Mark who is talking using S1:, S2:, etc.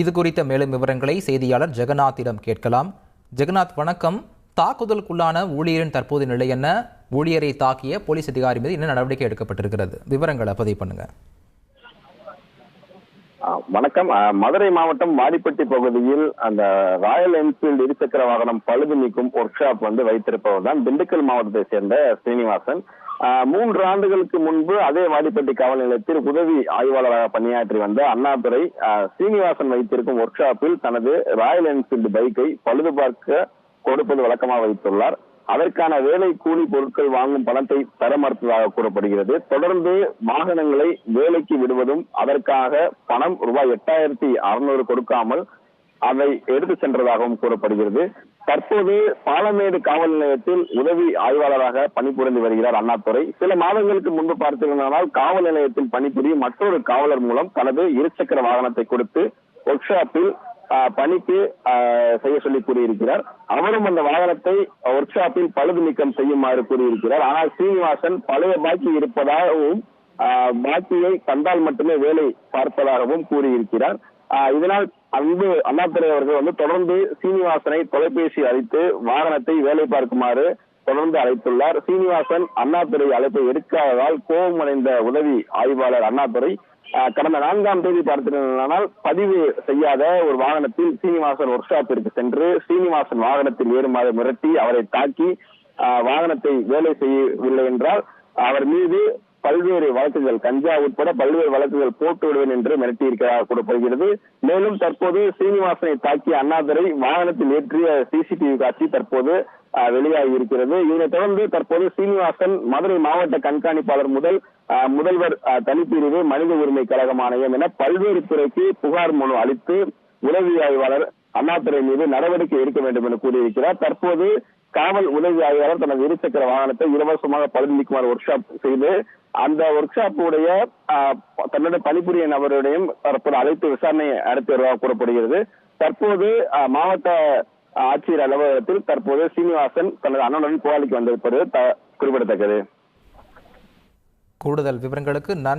S1: இது குறித்த மேலும் விவரங்களை செய்தியாளர் ஜெகநாத்திடம் கேட்கலாம். ஜெகநாத் வணக்கம். தாக்குதலுக்குள்ளான ஊழியரின் தற்போதைய நிலை என்ன? ஊழியரை தாக்கிய போலீஸ் அதிகாரி மீது என்ன நடவடிக்கை எடுக்கப்பட்டிருக்கிறது? விவரங்களை பதிவு பண்ணுங்க.
S2: வணக்கம். மதுரை மாவட்டம் வாடிப்பட்டி பகுதியில் அந்த ராயல் என்ஃபீல்டு இருசக்கர வாகனம் பழுது நீக்கும் ஒர்க் ஷாப் வந்து வைத்திருப்பவர் தான் திண்டுக்கல் மாவட்டத்தை சேர்ந்த ஸ்ரீனிவாசன். மூன்று ஆண்டுகளுக்கு முன்பு அதே வாடிப்பட்டி காவல் நிலையத்தில் உதவி ஆய்வாளராக பணியாற்றி வந்த அண்ணாதுரை சீனிவாசன் வைத்திருக்கும் ஒர்க் ஷாப்பில் தனது ராயல் என்ஃபீல்டு பைக்கை பழுது பார்க்க கொடுப்பது வழக்கமாக வைத்துள்ளார். அதற்கான வேலை கூலி பொருட்கள் வாங்கும் பணத்தை தர மறுத்ததாக கூறப்படுகிறது. தொடர்ந்து வாகனங்களை வேலைக்கு விடுவதும் அதற்காக பணம் ரூபாய் எட்டாயிரத்தி அறுநூறு கொடுக்காமல் அதை எடுத்து சென்றதாகவும் கூறப்படுகிறது. தற்போது பாலமேடு காவல் நிலையத்தில் உதவி ஆய்வாளராக பணிபுரிந்து வருகிறார் அண்ணாதுரை. சில மாதங்களுக்கு முன்பு பார்த்திருந்தால் காவல் நிலையத்தில் பணிபுரியும் மற்றொரு காவலர் மூலம் தனது இருசக்கர வாகனத்தை கொடுத்து ஒர்க் ஷாப்பில் ஆஹ், பணிக்கு ஆஹ், செய்ய சொல்லி கூறியிருக்கிறார். அவரும் அந்த வாகனத்தை ஒர்க் ஷாப்பில் பழுது நீக்கம் செய்யுமாறு கூறியிருக்கிறார். ஆனால் சீனிவாசன் பழைய பாக்கி இருப்பதாகவும் ஆஹ், பாக்கியை தந்தால் மட்டுமே வேலை பார்ப்பதாகவும் கூறியிருக்கிறார். இதனால் அன்பு அண்ணாதுரை அவர்கள் வந்து தொடர்ந்து சீனிவாசனை தொலைபேசி அழைத்து வாகனத்தை வேலை பார்க்குமாறு தொடர்ந்து அழைத்துள்ளார். சீனிவாசன் அண்ணாதுரை அழைப்பை எடுக்காததால் கோபமடைந்த உதவி ஆய்வாளர் அண்ணாதுரை கடந்த நான்காம் தேதி பார்த்திருந்தால் பதிவு செய்யாத ஒரு வாகனத்தில் சீனிவாசன் ஒர்க் ஷாப்பிற்கு சென்று சீனிவாசன் வாகனத்தில் ஏறுமாறு மிரட்டி அவரை தாக்கி வாகனத்தை வேலை செய்யவில்லை என்றால் அவர் மீது பல்வேறு வழக்குகள் கஞ்சா உட்பட பல்வேறு வழக்குகள் போட்டு விடுவேன் என்று மிரட்டியிருக்கிறதாக கூறப்படுகிறது மேலும் தற்போது சீனிவாசனை தாக்கிய அண்ணாதுரை வாகனத்தில் ஏற்றிய சிசிடிவி காட்சி தற்போது ஆஹ், வெளியாகி இருக்கிறது இதனைத் தொடர்ந்து தற்போது சீனிவாசன் மதுரை மாவட்ட கண்காணிப்பாளர் முதல் ஆஹ், முதல்வர் ஆஹ், தனிப்பிரிவு மனித உரிமை கழகம் ஆணையம் என பல்வேறு துறைக்கு புகார் மனு அளித்து உதவி ஆய்வாளர் அண்ணாதுரை மீது நடவடிக்கை எடுக்க வேண்டும் என கூறியிருக்கிறார். தற்போது காவல் உதவி ஆய்வாளர் தனது இருசக்கர வாகனத்தை இலவசமாக பழுது ஒர்க் ஷாப் செய்து அந்த ஒர்க் ஷாப்புடைய உடைய தன்னுடைய பணிபுரிய நபருடையும் தற்போது அழைத்து விசாரணை நடத்தி வருவதாக கூறப்படுகிறது. தற்போது மாவட்ட ஆட்சியர் அலுவலகத்தில் தற்போது சீனிவாசன் தனது அண்ணனுடன் புகாரிக்கு வந்திருப்பது த- குறிப்பிடத்தக்கது.
S1: கூடுதல் விவரங்களுக்கு நன்றி